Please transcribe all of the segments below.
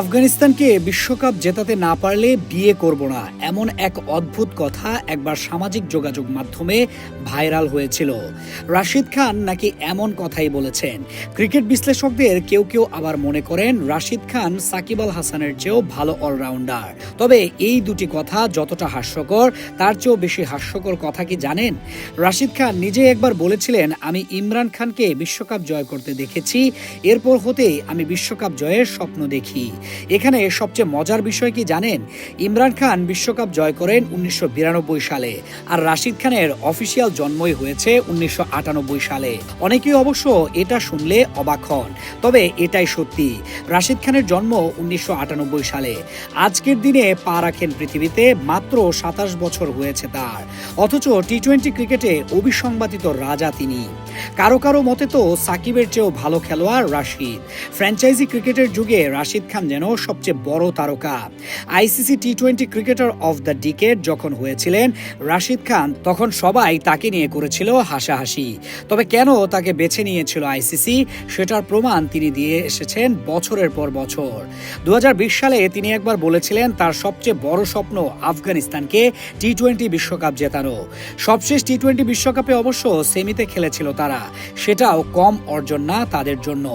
আফগানিস্তানকে বিশ্বকাপ জেতাতে না পারলে বিয়ে করব না, এমন এক অদ্ভুত কথা একবার সামাজিক যোগাযোগ মাধ্যমে ভাইরাল হয়েছিল। রাশিদ খান নাকি এমন কথাই বলেছেন। ক্রিকেট বিশ্লেষকদের কেউ কেউ আবার মনে করেন রাশিদ খান সাকিব আল হাসানের চেয়েও ভালো অলরাউন্ডার। তবে এই দুটি কথা যতটা হাস্যকর, তার চেয়েও বেশি হাস্যকর কথা কি জানেন? রাশিদ খান নিজে একবার বলেছিলেন, আমি ইমরান খানকে বিশ্বকাপ জয় করতে দেখেছি, এরপর হতে আমি বিশ্বকাপ জয়ের স্বপ্ন দেখি। এখানে সবচেয়ে মজার বিষয় কি জানেন? ইমরান খান বিশ্বকাপ জয় করেন উনিশশো সালে আর রাশিদ খানের অফিসিয়াল জন্মই হয়েছে উনিশশো সালে। অনেকেই অবশ্য এটা শুনলে অবাক হন, তবে এটাই সত্যি। রাশিদ খানের জন্ম উনিশশো সালে। আজকের দিনে পা রাখেন পৃথিবীতে মাত্র সাতাশ বছর হয়েছে তার। অথচ টি টোয়েন্টি ক্রিকেটে অবিসংবাদিত রাজা তিনি। কারও কারও মতে তো সাকিবের চেয়েও ভালো খেলোয়াড় রাশিদ। ফ্র্যাঞ্চাইজি ক্রিকেটের যুগে রাশিদ খান যেন সবচেয়ে বড় তারকা। ICC T twenty cricketer of the decade যখন হয়েছিলেন রাশিদ খান, তখন সবাই তাকে নিয়ে করেছিল হাসাহাসি। তবে কেন তাকে বেছে নিয়েছিল আইসিসি, সেটার প্রমাণ তিনি দিয়ে এসেছেন বছরের পর বছর। দু সালে তিনি একবার বলেছিলেন তার সবচেয়ে বড় স্বপ্ন আফগানিস্তানকে টি টোয়েন্টি বিশ্বকাপ জেতানো। সবশেষ টি টোয়েন্টি বিশ্বকাপে অবশ্য সেমিতে খেলেছিল তারা। সেটাও কম অর্জন না তাদের জন্য।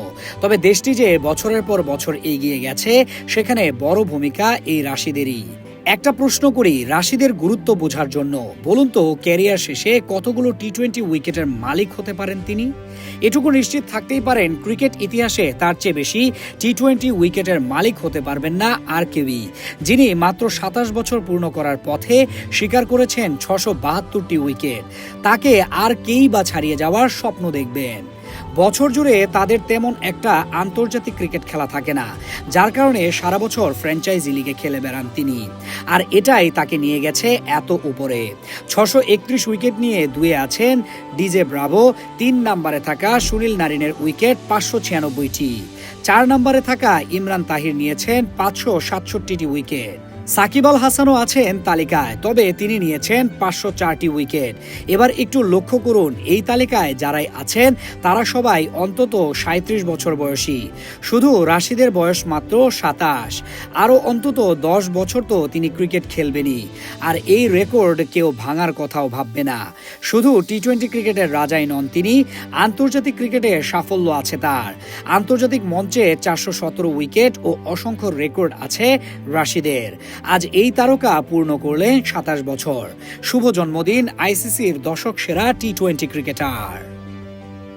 তবে দেশটি যে বছরের পর বছর এগিয়ে গেছে সেখানে বড় ভূমিকা এই রাশিদেরই। একটা প্রশ্ন করি, রাশিদের গুরুত্ব বোঝার জন্য। বলুন তো, ক্যারিয়ার শেষে কতগুলো টি টোয়েন্টি উইকেটের মালিক হতে পারেন তিনি? এটুকু নিশ্চিত থাকতেই পারেন, ক্রিকেট ইতিহাসে তার চেয়ে বেশি টি টোয়েন্টি উইকেটের মালিক হতে পারবেন না আর কেউই। যিনি মাত্র সাতাশ বছর পূর্ণ করার পথে স্বীকার করেছেন ছশো বাহাত্তরটি উইকেট। তাকে আর কেই বা ছাড়িয়ে যাওয়ার স্বপ্ন দেখবেন। বছর জুড়ে তাদের তেমন একটা আন্তর্জাতিক ক্রিকেট খেলা থাকে না, যার কারণে সারা বছর ফ্র্যাঞ্চাইজি লিগে খেলে বেড়ান তিনি। আর এটাই তাকে নিয়ে গেছে এত উপরে। ছশো একত্রিশ উইকেট নিয়ে দুয়ে আছেন ডিজে ব্রাভো, তিন নম্বরে থাকা সুনীল নারিনের উইকেট পাঁচশো ছিয়ানব্বইটি। চার নম্বরে থাকা ইমরান তাহির নিয়েছেন পাঁচশো সাতষট্টিটি উইকেট। সাকিব আল হাসানও আছেন তালিকায়, তবে তিনি নিয়েছেন পাঁচশো চারটি উইকেট। এবার একটু লক্ষ্য করুন, এই তালিকায় যারাই আছেন, তারা সবাই অন্তত সাঁত্রিশ বছর বয়সী। শুধু রাশিদের বয়স মাত্র সাতাশ। আরও অন্তত দশ বছর তো তিনি ক্রিকেট খেলবেনই। আর এই রেকর্ড কেউ ভাঙার কথাও ভাববে না। শুধু টি টোয়েন্টি ক্রিকেটের রাজাই নন তিনি, আন্তর্জাতিক ক্রিকেটে সাফল্য আছে তার। আন্তর্জাতিক মঞ্চে চারশো সতেরো উইকেট ও অসংখ্য রেকর্ড আছে রাশিদের। আজ এই তারকা পূর্ণ করলেন সাতাশ বছর। শুভ জন্মদিন আইসিসির দশক সেরা টি টোয়েন্টি ক্রিকেটার